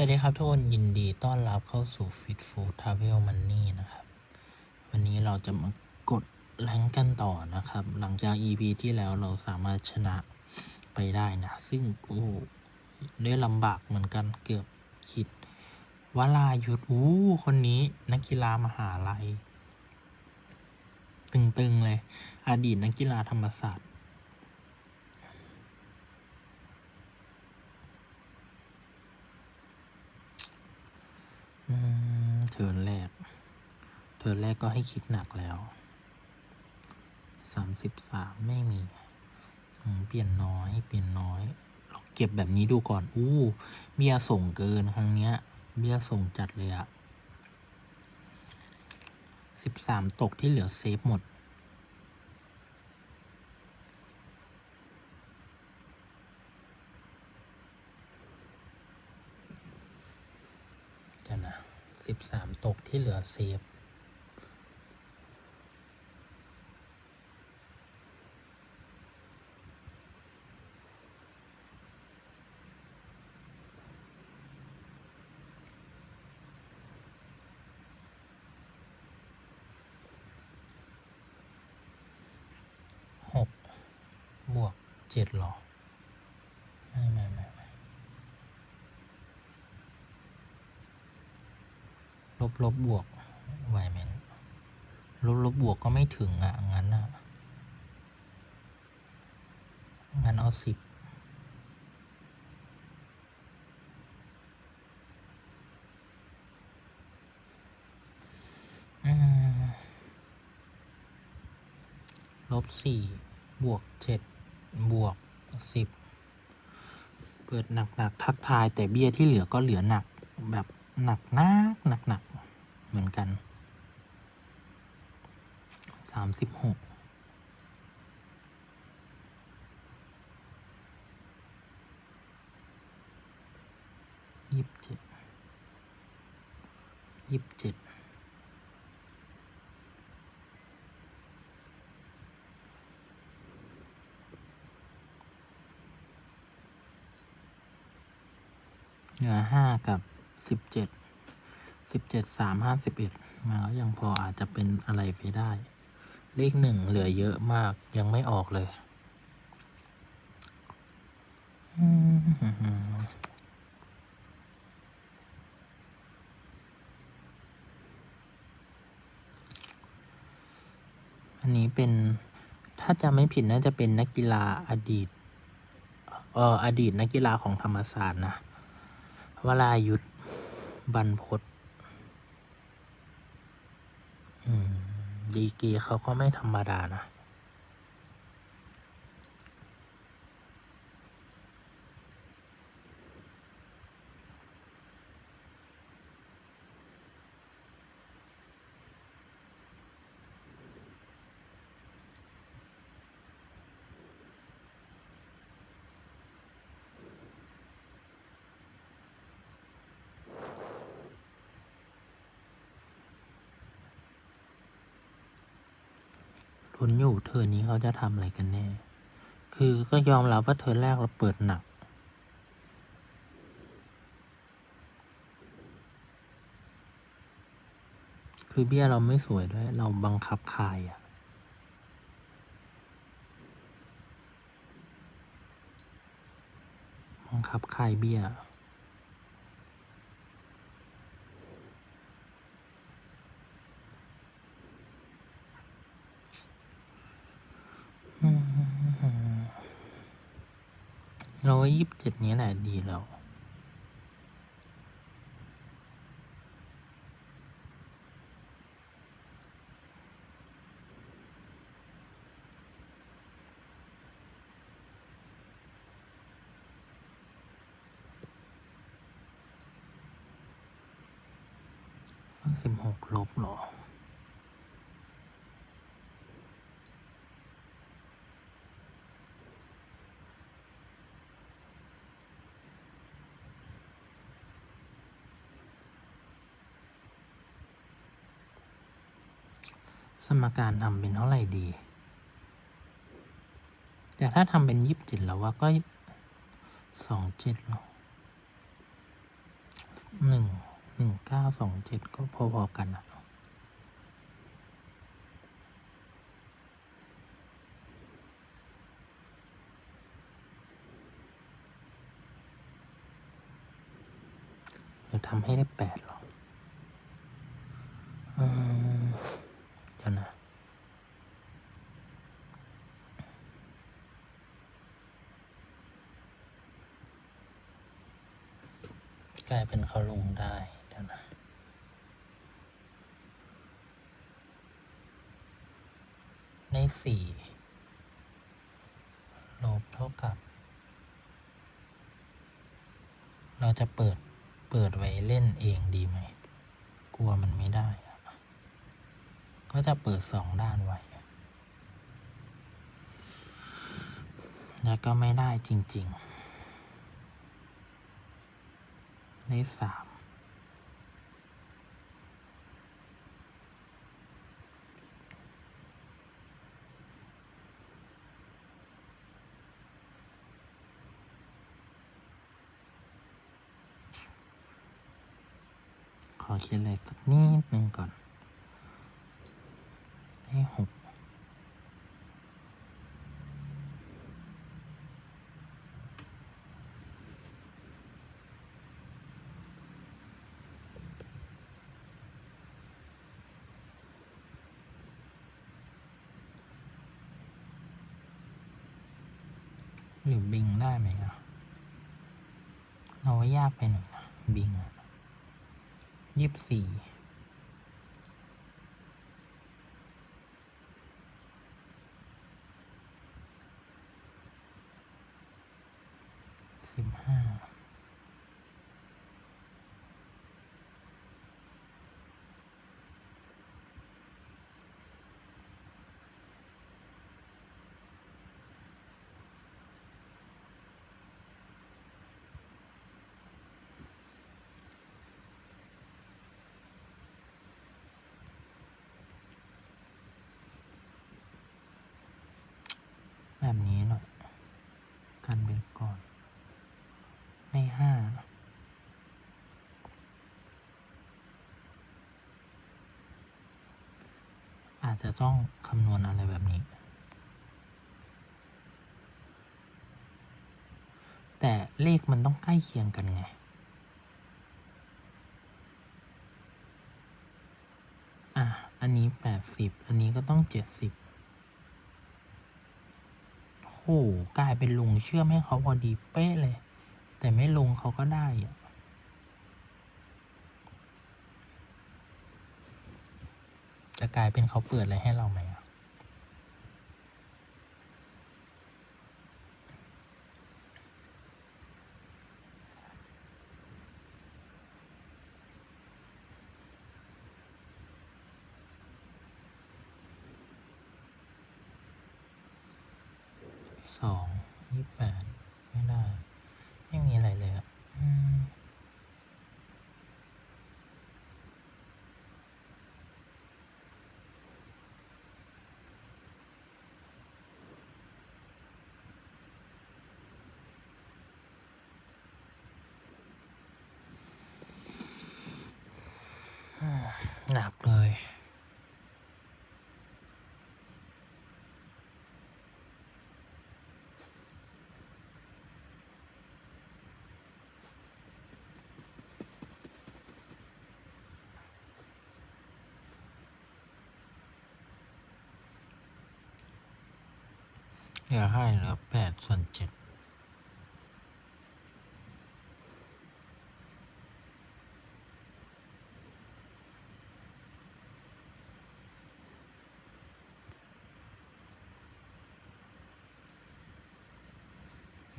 วัสดีครับทุกคนยินดีต้อนรับเข้าสู่ Fit Food Travel Money นะครับ วันนี้เราจะมากดแรงกันต่อนะครับ หลังจาก EP ที่แล้วเราสามารถชนะไปได้นะ ซึ่งโอ้ด้วยลำบากเหมือนกันเกือบคิดวลายุทธอู้คนนี้นักกีฬามหาลัย ตึงๆเลย อดีตนักกีฬาธรรมศาสตร์ เทิร์นแรก เทิร์นแรกก็ให้คิดหนักแล้ว สามสิบสามไม่มี เปลี่ยนน้อย เปลี่ยนน้อยเราเก็บแบบนี้ดูก่อน อู้ เบียส่งเกินครั้งเนี้ย เบียส่งจัดเลยอะสิบสามตกที่เหลือเซฟหมด เดี๋ยวนะ สิบสามตกที่เหลือเซฟหกบวกเจ็ดหรอ ไม่ไม่ไม่ไม่ ลบบวกไหวไหมลบลบบวกก็ไม่ถึงอะ งั้นอะ งั้นเอาสิบลบสี่บวกเจ็ดบวกสิบเปิดหนักหนักๆทักทายแต่เบี้ยที่เหลือก็เหลือหนักแบบหนักนักหนักหนัก เหมือนกันสามสิบหกยี่สิบเจ็ดยี่สิบเจ็ดเหลือห้ากับสิบเจ็ด สิบเจ็ดสามห้าสิบเอ็ดมันก็ยังพออาจจะเป็นอะไรไปได้ เลขหนึ่งเหลือเยอะมากยังไม่ออกเลยอันนี้เป็นถ้าจะไม่ผิดน่าจะเป็นนักกีฬาอดีต เอออดีตนักกีฬาของธรรมศาสตร์นะวรายุทธบรรพตอืม ดีกรีเขาก็ไม่ธรรมดานะ ลุ้นอยู่เทอนี้เขาจะทำอะไรกันแน่ คือก็ยอมรับว่าเทอแรกเราเปิดหนัก คือเบี้ยเราไม่สวยด้วย เราบังคับคายอะบังคับคายเบี้ย เราว่า ยี่สิบเจ็ดนี้แหละดีแล้ว สิบหกลบเหรอ สมการทำเป็นเท่าไหร่ดี แต่ถ้าทำเป็นยี่สิบเจ็ดแล้วว่าก็สองเจ็ดหรอสองเจ็ดก็พอๆกันอะจะทำให้ได้แปดหรอมเดี๋ยวนะ เป็นเขาลงได้เดี๋ยวนะในสี่ลบเท่ากับ เราจะเปิดเปิดไว้เล่นเองดีไหม กลัวมันไม่ได้ ก็จะเปิดสองด้านไว้ แล้วก็ไม่ได้จริง ๆ ในสามขอเขียนอะไรสักนิดหนึ่งก่อน ให้หก หรือบิงได้ไหมอะเราว่ายากไปหน่อยนะบิงยี่สิบสี่ สิบห้า แบบนี้หน่อย กันไปก่อน ในห้า อา จะต้องคำนวณอะไรแบบนี้ แต่เลขมันต้องใกล้เคียงกันไง อะ อันนี้แปดสิบอันนี้ก็ต้องเจ็ดสิบโหกลายเป็นลุงเชื่อมให้เขาพอดีเป๊ะเลย แต่ไม่ลงเขาก็ได้อะจะ กลายเป็นเขาเปิดอะไรให้เราไหมอะสองยี่แปดไม่ได้ ไม่มีอะไรเลยอะอืม หนักเลยเหลือให้เหลือแปดส่วนเจ็ด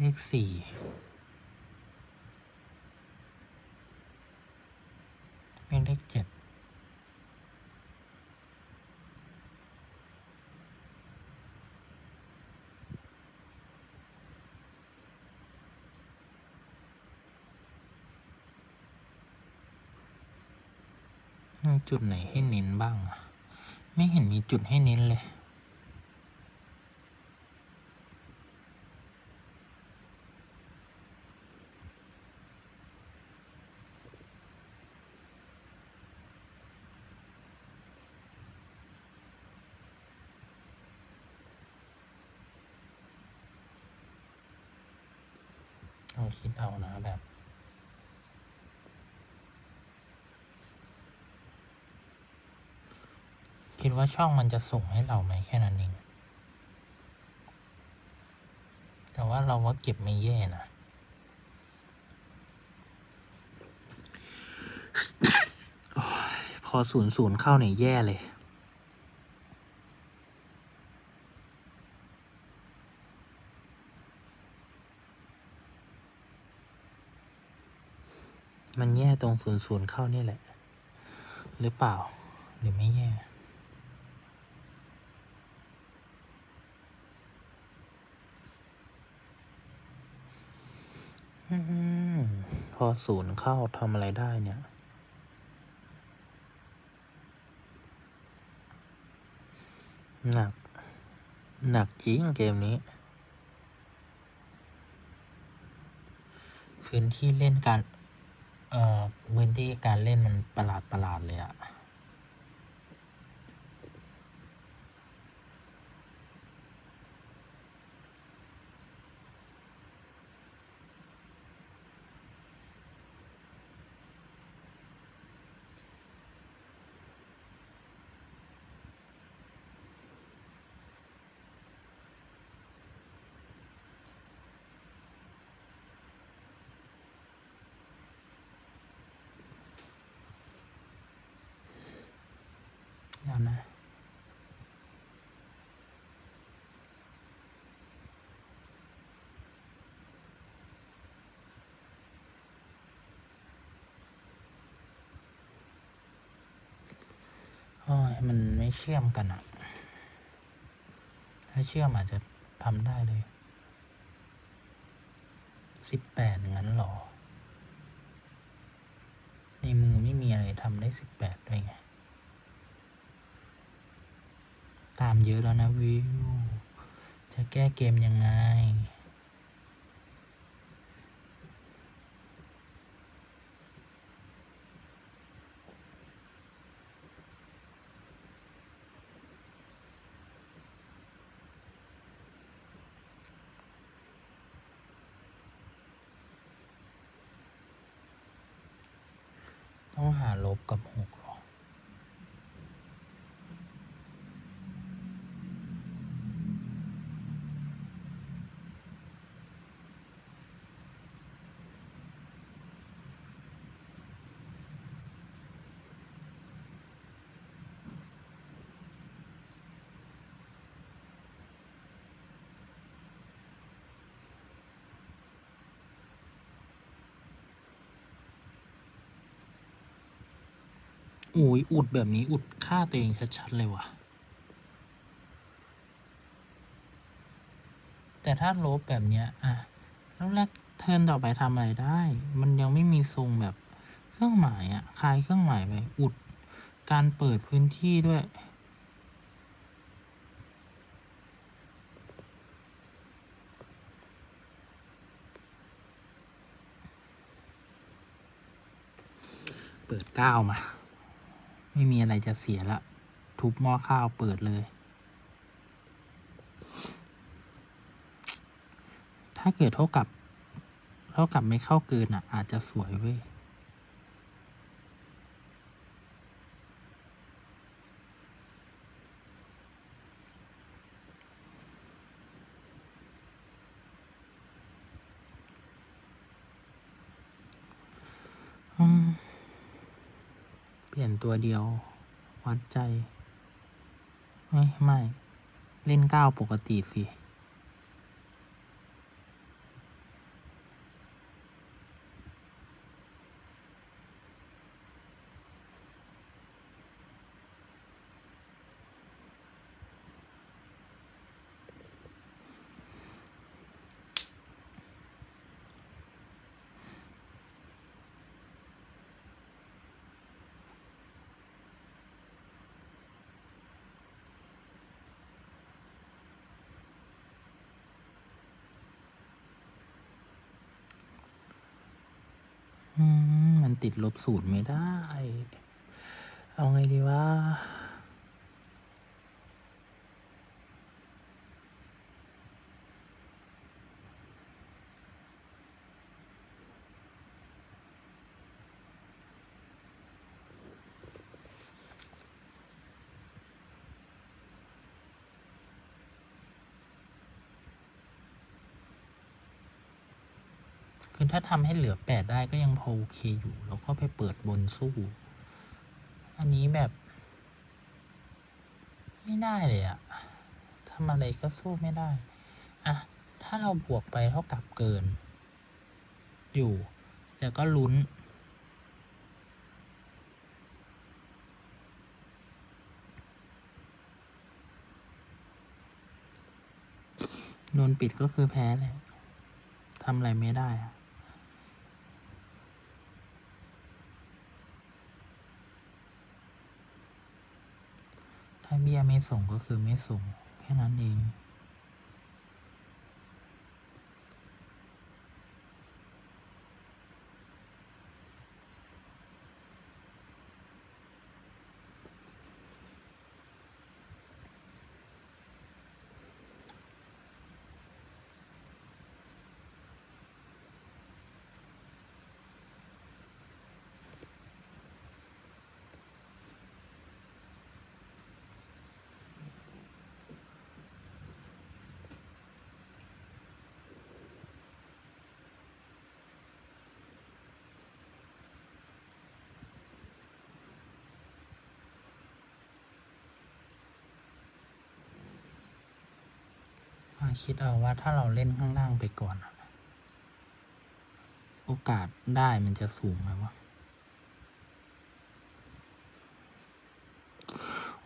เลขสี่เลขเจ็ดจุดไหนให้เน้นบ้างอะไม่เห็นมีจุดให้เน้นเลย ลองคิดเอานะแบบ คิดว่าช่องมันจะส่งให้เราไหมแค่นั้นเองแต่ว่าเราว่าเก็บไม่แย่นะพอศูนย์ศูนย์เข้าเนี่ยแย่เลย มันแย่ ตรงศูนย์ศูนย์เข้านี่แหละ หรือเปล่า หรือไม่แย่พอศูนย์เข้าทำอะไรได้เนี่ยหนัก หนักจริงเกมนี้ พื้นที่เล่นการ เอ่อพื้นที่การเล่นมันประหลาดประหลาดเลยอะ มันไม่เชื่อมกันอะถ้าเชื่อมอาจจะทำได้เลยสิบแปดงั้นหรอ ในมือไม่มีอะไรทำได้สิบแปดด้วยไง ตามเยอะแล้วนะวิว จะแก้เกมยังไง ต้องหาลบกับหกหรอ โอ้ยอุดแบบนี้อุดฆ่าตัวเองชัดๆเลยว่ะ แต่ถ้าลบแบบเนี้ยอะแล้วแรกเทินต่อไปทำอะไรได้ มันยังไม่มีทรงแบบเครื่องหมายอะคลายเครื่องหมายไปอุดการเปิดพื้นที่ด้วยเปิดก้าวมา ไม่มีอะไรจะเสียละ ทุบหม้อข้าวเปิดเลย ถ้าเกิดเท่ากับ เท่ากับไม่เข้าเกินอะ อาจจะสวยเว้ย อืม เปลี่ยน ตัวเดียว วัดใจ ไม่ไม่ เล่นก้าวปกติสิ มันติดลบศูนย์ไม่ได้ เอาไงดีวะ คือถ้าทำให้เหลือแปดได้ก็ยังพอโอเคอยู่ แล้วก็ไปเปิดบนสู้ อันนี้แบบ ไม่ได้เลยอะทำอะไรก็สู้ไม่ได้อะถ้าเราบวกไปเท่ากับเกิน อยู่ แต่ก็ลุ้นโดนปิดก็คือแพ้แหละทำอะไรไม่ได้อะ เบี้ยไม่ส่งก็คือไม่ส่งแค่นั้นเอง คิดเอาว่าถ้าเราเล่นข้างล่างไปก่อน โอกาสได้มันจะสูงไหมวะ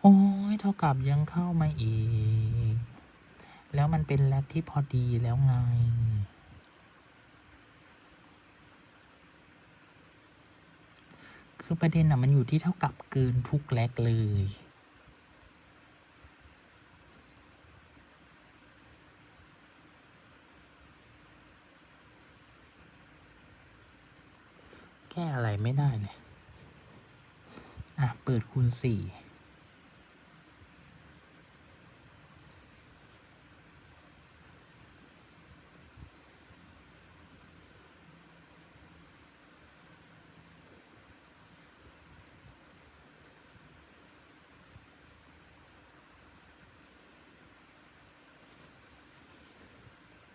โอ้ยเท่ากับยังเข้ามาอีก แล้วมันเป็นแลกที่พอดีแล้วไงคือประเด็นอะมันอยู่ที่เท่ากับเกินทุกแลกเลย แก้อะไรไม่ได้เลย อะ เปิดคูณสี่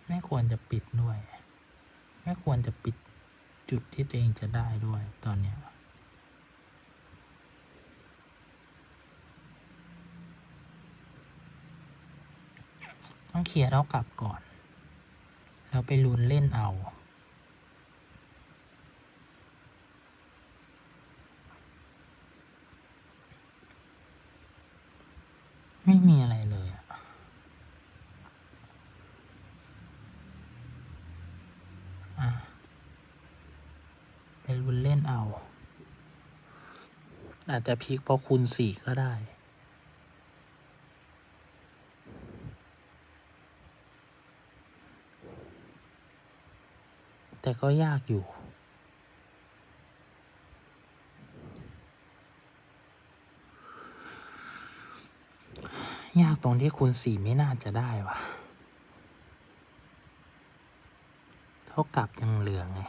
ไม่ควรจะปิดด้วย ไม่ควรจะปิด จุดที่ตัวเองจะได้ด้วยตอนเนี้ยต้องเคลียร์เท่ากับก่อน แล้วไปลุ้นเล่นเอา ไม่มีอะไรเลยอะอะ ไปลุ้นเล่นเอา อาจจะพลิกเพราะคูณสี่ก็ได้ แต่ก็ยากอยู่ยากตรงที่คูณสี่ไม่น่าจะได้วะ เท่ากับยังเหลือไง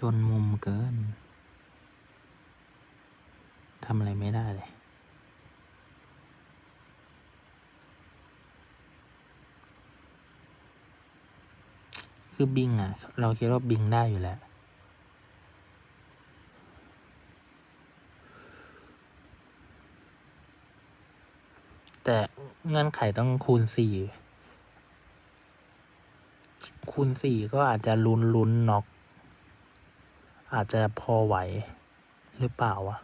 จนมุมเกิน ทำอะไรไม่ได้เลย คือบิงอะ เราคิดว่าบิงได้อยู่แล้ว แต่เงื่อนไขต้องคูณสี่คูณสี่ก็อาจจะลุ้นลุ้นน็อก อาจจะพอไหวหรือเปล่าวะ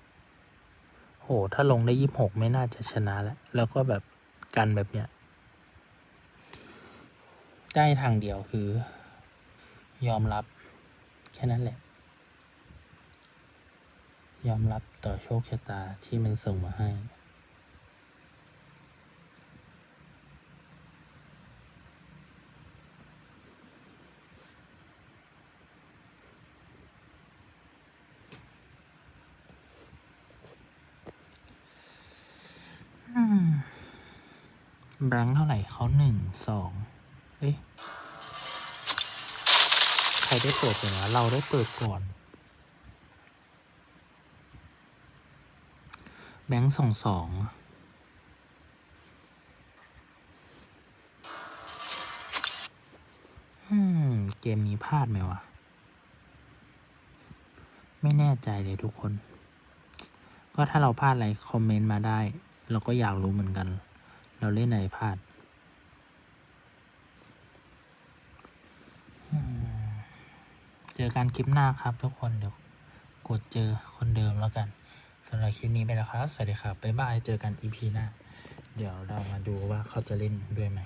โห ถ้าลงได้ยี่สิบหกไม่น่าจะชนะแล้ว แล้วก็แบบกันแบบเนี้ย ได้ทางเดียวคือ ยอมรับ แค่นั้นแหละ ยอมรับต่อโชคชะตาที่มันส่งมาให้ แบงค์เท่าไหร่เขาหนึ่งสองเอ้ยใครได้เปิดก่อนวะเราได้เปิดก่อน แบงค์สองสองเกมนี้พลาดไหมวะ ไม่แน่ใจเลยทุกคน ก็ถ้าเราพลาดอะไร คอมเมนต์มาได้ เราก็อยากรู้เหมือนกัน เราเล่นไหนพลาด เจอกันคลิปหน้าครับทุกคนเดี๋ยวกดเจอคนเดิมแล้วกันสำหรับคลิปนี้ไปแล้วครับ สวัสดีครับ บ๊ายบาย เจอกันอีพีหน้า เดี๋ยวเรามาดูว่าเขาจะเล่นด้วยไหม